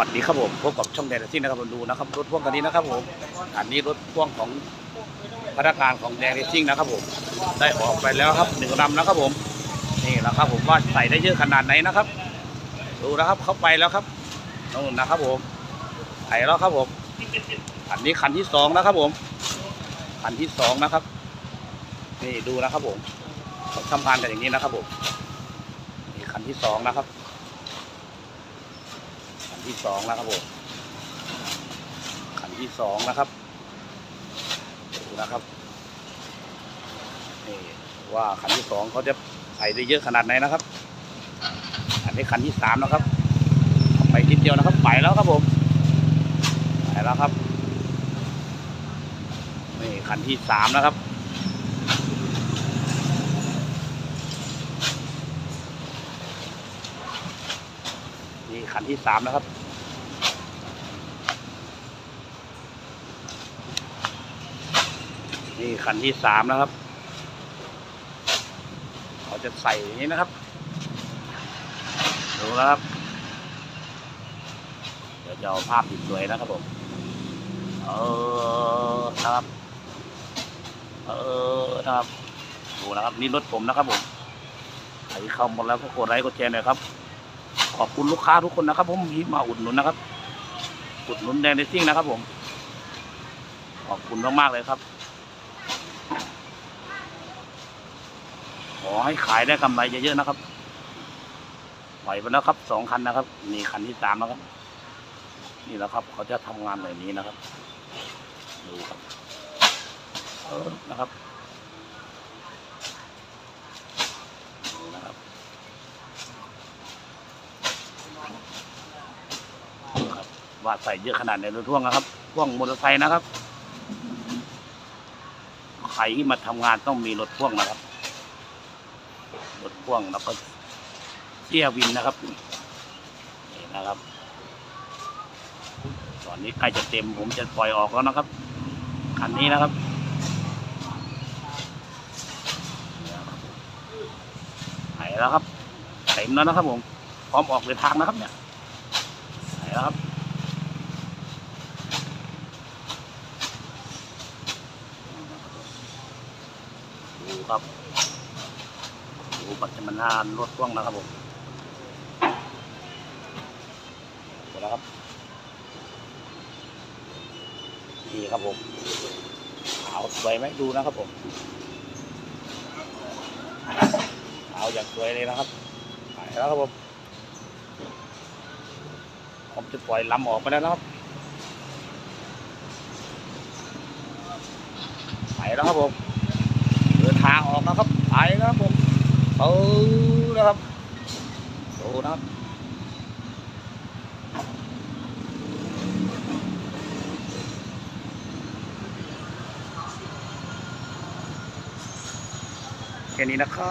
วัสดีครับผมพบกับช่องแดนซิ่งนะครับผมดูนะครับรถพ่วงคันนี้นะครับผมอันนี้รถพ่วงของพนักงานของแดนซิ่งนะครับผมได้ออกไปแล้วครับหนึ่งลำนะครับผมนี่แหละครับผมว่าใส่ได้เยอะขนาดไหนนะครับ ดูนะครับเข้าไปแล้วครับนู่นนะครับผมไปแล้วครับผมอันนี้คันที่สองนะครับผมคันที่สองนะครับ นี่ดูนะครับผมทำงานกันอย่างนี้นะครับผมนี่คันที่สองนะครับ นที่สองนะครับผมขันที่สองนะครับดูนะครับนี่ว่าขันที่สองเขาจะใส่ได้เยอะขนาดไหนนะครับ อันนี้ขันที่สามนะครับ ไปนิดเดียวนะครับ ไปแล้วครับผมไปแล้วครับนี่ขันที่สามนะครับ นี่ขันที่สามนะครับ นี่ขันที่สามนะครับเขาจะใส่อย่างนี้นะครับ ดูนะครับ เดี๋ยวจะเอาภาพสวยๆนะครับผมเออนะครับเออนะครับดูนะครับ นี่รถผมนะครับผมใครเข้าหมดแล้วก็กดไลค์กดแชร์หน่อยครับ ขอบคุณลูกค้าทุกคนนะครับ ผมที่มาอุดหนุนนะครับ อุดหนุนแดงเดซิ่งนะครับ ผม ขอบคุณมากๆเลยครับ ขอให้ขายได้กำไรเยอะๆนะครับปล่อยไปแล้วครับสองคันนะครับนี่คันที่สามแล้วครับ นี่แหละครับ เขาจะทำงานแบบนี้นะครับ ดูครับเออนะครับดูนะครับ ครับ ว่าใส่เยอะขนาดไหนรถพ่วงนะครับพ่วงมอเตอร์ไซค์นะครับ ใครที่มาทำงานต้องมีรถพ่วงนะครับ รถพ่วงแล้วก็เสี้ยวินนะครับนี่นะครับ ตอนนี้ใกล้จะเต็มผมจะปล่อยออกแล้วนะครับคันนี้นะครับไหนแล้วครับเต็มแล้วนะครับผมพร้อมออกเดินทางนะครับเนี่ยไหนแล้วครับ ดู ครับดูปัจจุบันหน้ารถพ่วงนะครับผมเสร็จแล้วครับนี่ครับผมขาวสวยไหมดูนะครับผมขาวอย่างสวยเลยนะครับไปแล้วครับผมผมจะปล่อยลำออกไปแล้วนะครับไปแล้วครับผมางออกนะครับไปนะครับผมเออนะครับดูนะครับแค่นี้นะครับ